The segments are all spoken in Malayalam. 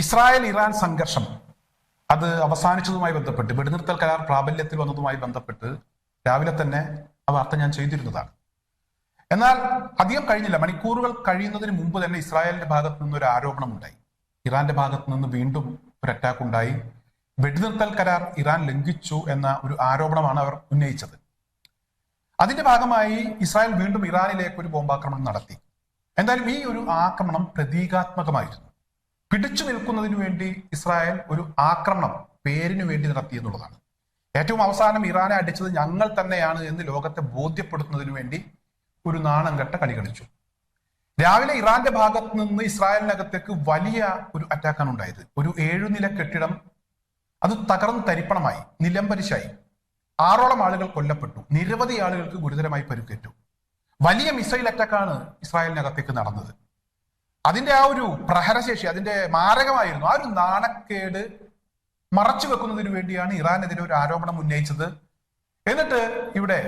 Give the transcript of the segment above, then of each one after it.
ഇസ്രായേൽ ഇറാൻ സംഘർഷം. അത് അവസാനിച്ചതുമായി ബന്ധപ്പെട്ട് വെടിനിർത്തൽ കരാർ പ്രാബല്യത്തിൽ വന്നതുമായി ബന്ധപ്പെട്ട് രാവിലെ തന്നെ ആ വാർത്ത ഞാൻ ചെയ്തിരുന്നതാണ്. എന്നാൽ അധികം കഴിഞ്ഞില്ല. മണിക്കൂറുകൾ കഴിയുന്നതിന് മുമ്പ് തന്നെ ഇസ്രായേലിന്റെ ഭാഗത്ത് നിന്ന് ഒരു ആരോപണം ഉണ്ടായി ഇറാന്റെ ഭാഗത്ത് നിന്ന് വീണ്ടും ഒരു അറ്റാക്ക് ഉണ്ടായി. വെടിനിർത്തൽ കരാർ ഇറാൻ ലംഘിച്ചു എന്ന ഒരു ആരോപണമാണ് അവർ ഉന്നയിച്ചത്. അതിന്റെ ഭാഗമായി ഇസ്രായേൽ വീണ്ടും ഇറാനിലേക്ക് ഒരു ബോംബാക്രമണം നടത്തി. എന്തായാലും ഈ ഒരു ആക്രമണം പ്രതീകാത്മകമായിരുന്നു. പിടിച്ചു നിൽക്കുന്നതിന് വേണ്ടി ഇസ്രായേൽ ഒരു ആക്രമണം പേരിനു വേണ്ടി നടത്തി എന്നുള്ളതാണ്. ഏറ്റവും അവസാനം ഇറാനെ അടിച്ചത് ഞങ്ങൾ തന്നെയാണ് എന്ന് ലോകത്തെ ബോധ്യപ്പെടുത്തുന്നതിനു വേണ്ടി ഒരു നാണം കെട്ട കളി കളിച്ചു. രാവിലെ ഇറാന്റെ ഭാഗത്ത് നിന്ന് ഇസ്രായേലിനകത്തേക്ക് വലിയ ഒരു അറ്റാക്കാണ് ഉണ്ടായത്. ഒരു ഏഴുനില കെട്ടിടം അത് തകർന്ന് തരിപ്പണമായി നിലംപരിശായി ആറോളം ആളുകൾ കൊല്ലപ്പെട്ടു. നിരവധി ആളുകൾക്ക് ഗുരുതരമായി പരുക്കേറ്റു. വലിയ മിസൈൽ അറ്റാക്കാണ് ഇസ്രായേലിനകത്തേക്ക് നടന്നത്. അതിന്റെ ആ ഒരു പ്രഹരശേഷി അതിന്റെ മാരകമായിരുന്നു. ആ ഒരു നാണക്കേട് മറച്ചു വെക്കുന്നതിന് വേണ്ടിയാണ് ഇറാനെതിരെ ഒരു ആരോപണം ഉന്നയിച്ചത്. എന്നിട്ട് ഇവിടെ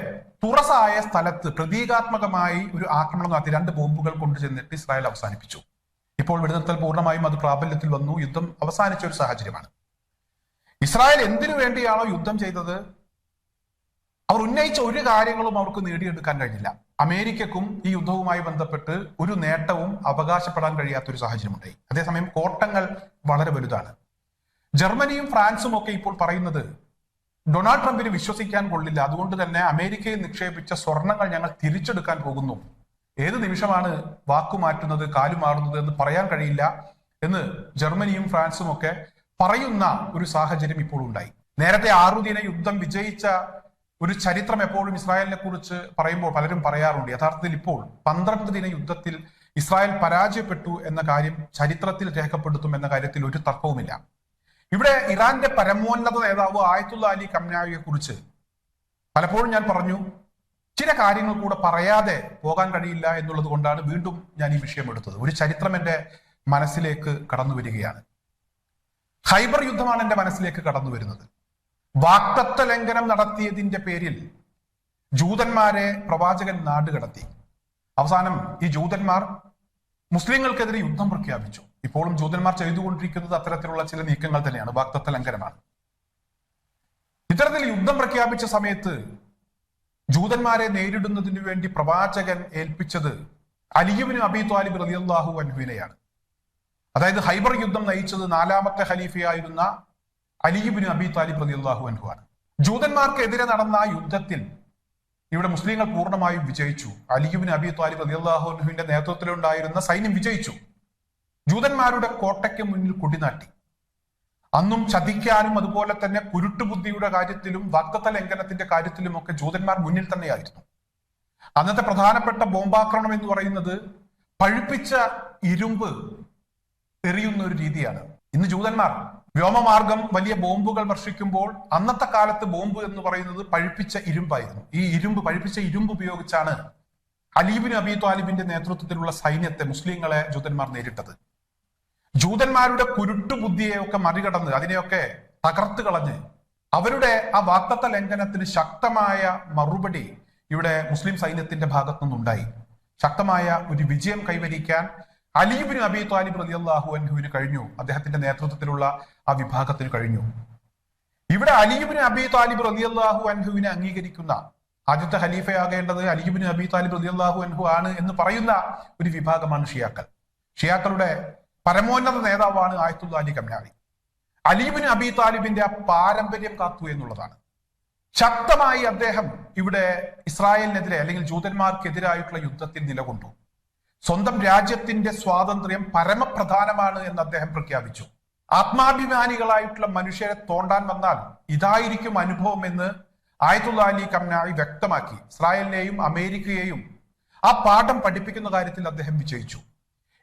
തുറസായ സ്ഥലത്ത് പ്രതീകാത്മകമായി ഒരു ആക്രമണം നടത്തി രണ്ട് ബോംബുകൾ കൊണ്ടുചെന്നിട്ട് ഇസ്രായേൽ അവസാനിപ്പിച്ചു. ഇപ്പോൾ വെടിനിർത്തൽ പൂർണമായും അത് പ്രാബല്യത്തിൽ വന്നു. യുദ്ധം അവസാനിച്ച ഒരു സാഹചര്യമാണ്. ഇസ്രായേൽ എന്തിനു വേണ്ടിയാണോ യുദ്ധം ചെയ്തത്? അവർ ഉന്നയിച്ച ഒരു കാര്യങ്ങളും അവർക്ക് നേടിയെടുക്കാൻ കഴിഞ്ഞില്ല. അമേരിക്കക്കും ഈ യുദ്ധവുമായി ബന്ധപ്പെട്ട് ഒരു നേട്ടവും അവകാശപ്പെടാൻ കഴിയാത്ത ഒരു സാഹചര്യമുണ്ടായി. അതേസമയം കോട്ടങ്ങൾ വളരെ വലുതാണ്. ജർമ്മനിയും ഫ്രാൻസും ഒക്കെ ഇപ്പോൾ പറയുന്നത് ഡൊണാൾഡ് ട്രംപിന് വിശ്വസിക്കാൻ കൊള്ളില്ല. അതുകൊണ്ട് തന്നെ അമേരിക്കയിൽ നിക്ഷേപിച്ച സ്വർണങ്ങൾ ഞങ്ങൾ തിരിച്ചെടുക്കാൻ പോകുന്നു. ഏത് നിമിഷമാണ് വാക്കുമാറ്റുന്നത് കാലുമാറുന്നത് എന്ന് പറയാൻ കഴിയില്ല എന്ന് ജർമ്മനിയും ഫ്രാൻസും ഒക്കെ പറയുന്ന ഒരു സാഹചര്യം ഇപ്പോൾ ഉണ്ടായി. നേരത്തെ ആറുദിന യുദ്ധം വിജയിച്ച ഒരു ചരിത്രം എപ്പോഴും ഇസ്രായേലിനെ കുറിച്ച് പറയുമ്പോൾ പലരും പറയാറുണ്ട്. യഥാർത്ഥത്തിൽ ഇപ്പോൾ പന്ത്രണ്ട് ദിന യുദ്ധത്തിൽ ഇസ്രായേൽ പരാജയപ്പെട്ടു എന്ന കാര്യം ചരിത്രത്തിൽ രേഖപ്പെടുത്തും എന്ന കാര്യത്തിൽ ഒരു തർക്കവുമില്ല. ഇവിടെ ഇറാന്റെ പരമോന്നത നേതാവ് ആയത്തുള്ള അലി കമ്നാവിയെ കുറിച്ച് പലപ്പോഴും ഞാൻ പറഞ്ഞു ചില കാര്യങ്ങൾ കൂടെ പറയാതെ പോകാൻ കഴിയില്ല എന്നുള്ളത് കൊണ്ടാണ് വീണ്ടും ഞാൻ ഈ വിഷയം എടുത്തത്. ഒരു ചരിത്രം എന്റെ മനസ്സിലേക്ക് കടന്നു വരികയാണ് ഹൈബർ യുദ്ധമാണ് എന്റെ മനസ്സിലേക്ക് കടന്നു വരുന്നത് വാക്തത്വ ലംഘനം നടത്തിയതിന്റെ പേരിൽ ജൂതന്മാരെ പ്രവാചകൻ നാടുകടത്തി അവസാനം ഈ ജൂതന്മാർ മുസ്ലിങ്ങൾക്കെതിരെ യുദ്ധം പ്രഖ്യാപിച്ചു. ഇപ്പോഴും ജൂതന്മാർ ചെയ്തുകൊണ്ടിരിക്കുന്നത് അത്തരത്തിലുള്ള ചില നീക്കങ്ങൾ തന്നെയാണ്. വാക്തത്വ ലംഘനമാണ്. ഇത്തരത്തിൽ യുദ്ധം പ്രഖ്യാപിച്ച സമയത്ത് ജൂതന്മാരെ നേരിടുന്നതിന് വേണ്ടി പ്രവാചകൻ ഏൽപ്പിച്ചത് അലിയുവിന് അബി ത്വാലിബ് റളിയല്ലാഹു അൻഹുവിനെയാണ്. അതായത് ഹൈബർ യുദ്ധം നയിച്ചത് നാലാമത്തെ ഖലീഫയായിരുന്ന അലിയുബിന് അബി താലിബ് റളിയല്ലാഹു അൻഹു ആണ്. ജൂതന്മാർക്കെതിരെ നടന്ന ആ യുദ്ധത്തിൽ ഇവിടെ മുസ്ലിങ്ങൾ പൂർണമായും വിജയിച്ചു. അലിയുബിന് അബി താലിബ് റളിയല്ലാഹു അൻഹുവിന്റെ നേതൃത്വത്തിലുണ്ടായിരുന്ന സൈന്യം വിജയിച്ചു. ജൂതന്മാരുടെ കോട്ടയ്ക്ക് മുന്നിൽ കുടിനാട്ടി. അന്നും ചതിക്കാനും അതുപോലെ തന്നെ കുരുട്ടുബുദ്ധിയുടെ കാര്യത്തിലും വാക്തത്വ ലംഘനത്തിന്റെ കാര്യത്തിലും ഒക്കെ ജൂതന്മാർ മുന്നിൽ തന്നെയായിരുന്നു. അന്നത്തെ പ്രധാനപ്പെട്ട ബോംബാക്രമണം എന്ന് പറയുന്നത് പഴുപ്പിച്ച ഇരുമ്പ് എറിയുന്ന ഒരു രീതിയാണ്. ഇന്ന് ജൂതന്മാർ വ്യോമമാർഗം വലിയ ബോംബുകൾ വർഷിക്കുമ്പോൾ അന്നത്തെ കാലത്ത് ബോംബ് എന്ന് പറയുന്നത് പഴുപ്പിച്ച ഇരുമ്പായിരുന്നു. ഈ ഇരുമ്പ് പഴുപ്പിച്ച ഇരുമ്പ് ഉപയോഗിച്ചാണ് അലീബിൻ അബി താലിബിന്റെ നേതൃത്വത്തിലുള്ള സൈന്യത്തെ മുസ്ലിങ്ങളെ ജൂതന്മാർ നേരിട്ടത്. ജൂതന്മാരുടെ കുരുട്ടു ബുദ്ധിയെയൊക്കെ മറികടന്ന് അതിനെയൊക്കെ തകർത്ത് കളഞ്ഞ് അവരുടെ ആ വാക്തത്വ ലംഘനത്തിന് ശക്തമായ മറുപടി ഇവിടെ മുസ്ലിം സൈന്യത്തിന്റെ ഭാഗത്തു നിന്നുണ്ടായി ശക്തമായ ഒരു വിജയം കൈവരിക്കാൻ അലീബിന് അബി താലിബ് റളിയല്ലാഹു അൻഹുവിന് കഴിഞ്ഞു. അദ്ദേഹത്തിന്റെ നേതൃത്വത്തിലുള്ള ആ വിഭാഗത്തിന് കഴിഞ്ഞു. ഇവിടെ അലീബിന് അബി താലിബ് റളിയല്ലാഹു അൻഹുവിനെ അംഗീകരിക്കുന്ന ആദ്യത്തെ ഖലീഫയാകേണ്ടത് അലീബിന് അബി താലിബ് റളിയല്ലാഹു അൻഹു ആണ് എന്ന് പറയുന്ന ഒരു വിഭാഗമാണ് ഷിയാക്കൾ. ഷിയാക്കളുടെ പരമോന്നത നേതാവാണ് ആയത്തുള്ള അലി കമ്യാവി അലീബിന് അബി താലിബിന്റെ ആ പാരമ്പര്യം കാത്തു എന്നുള്ളതാണ്. ശക്തമായി അദ്ദേഹം ഇവിടെ ഇസ്രായേലിനെതിരെ അല്ലെങ്കിൽ ജൂതന്മാർക്കെതിരായിട്ടുള്ള യുദ്ധത്തിൽ നിലകൊണ്ടു. സ്വന്തം രാജ്യത്തിന്റെ സ്വാതന്ത്ര്യം പരമപ്രധാനമാണ് എന്ന് അദ്ദേഹം പ്രഖ്യാപിച്ചു. ആത്മാഭിമാനികളായിട്ടുള്ള മനുഷ്യരെ തോണ്ടാൻ വന്നാൽ ഇതായിരിക്കും അനുഭവം എന്ന് ആയത്തുള്ള അലി കംനായി വ്യക്തമാക്കി. ഇസ്രായേലിനെയും അമേരിക്കയെയും ആ പാഠം പഠിപ്പിക്കുന്ന കാര്യത്തിൽ അദ്ദേഹം വിജയിച്ചു.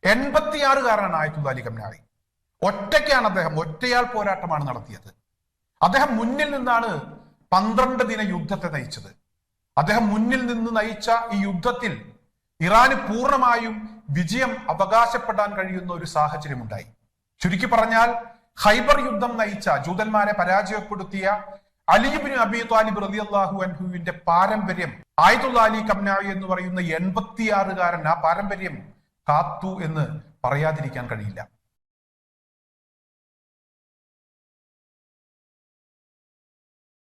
എൺപത്തിയാറുകാരനാണ് ആയത്തുള്ള അലി കംനായി ഒറ്റയ്ക്കാണ് അദ്ദേഹം ഒറ്റയാൾ പോരാട്ടമാണ് നടത്തിയത്. അദ്ദേഹം മുന്നിൽ നിന്നാണ് പന്ത്രണ്ട് ദിന യുദ്ധത്തെ നയിച്ചത്. അദ്ദേഹം മുന്നിൽ നിന്ന് നയിച്ച ഈ യുദ്ധത്തിൽ ഇറാന് പൂർണമായും വിജയം അവകാശപ്പെടാൻ കഴിയുന്ന ഒരു സാഹചര്യമുണ്ടായി. ചുരുക്കി പറഞ്ഞാൽ ഹൈബർ യുദ്ധം നയിച്ച ജൂതന്മാരെ പരാജയപ്പെടുത്തിയ അലിബിന് അബി താലിബ് റളിയല്ലാഹു അൻഹുവിന്റെ പാരമ്പര്യം ആയതുള്ള അലി കമ്നായി എന്ന് പറയുന്ന എൺപത്തിയാറുകാരൻ ആ പാരമ്പര്യം കാത്തു എന്ന് പറയാതിരിക്കാൻ കഴിയില്ല.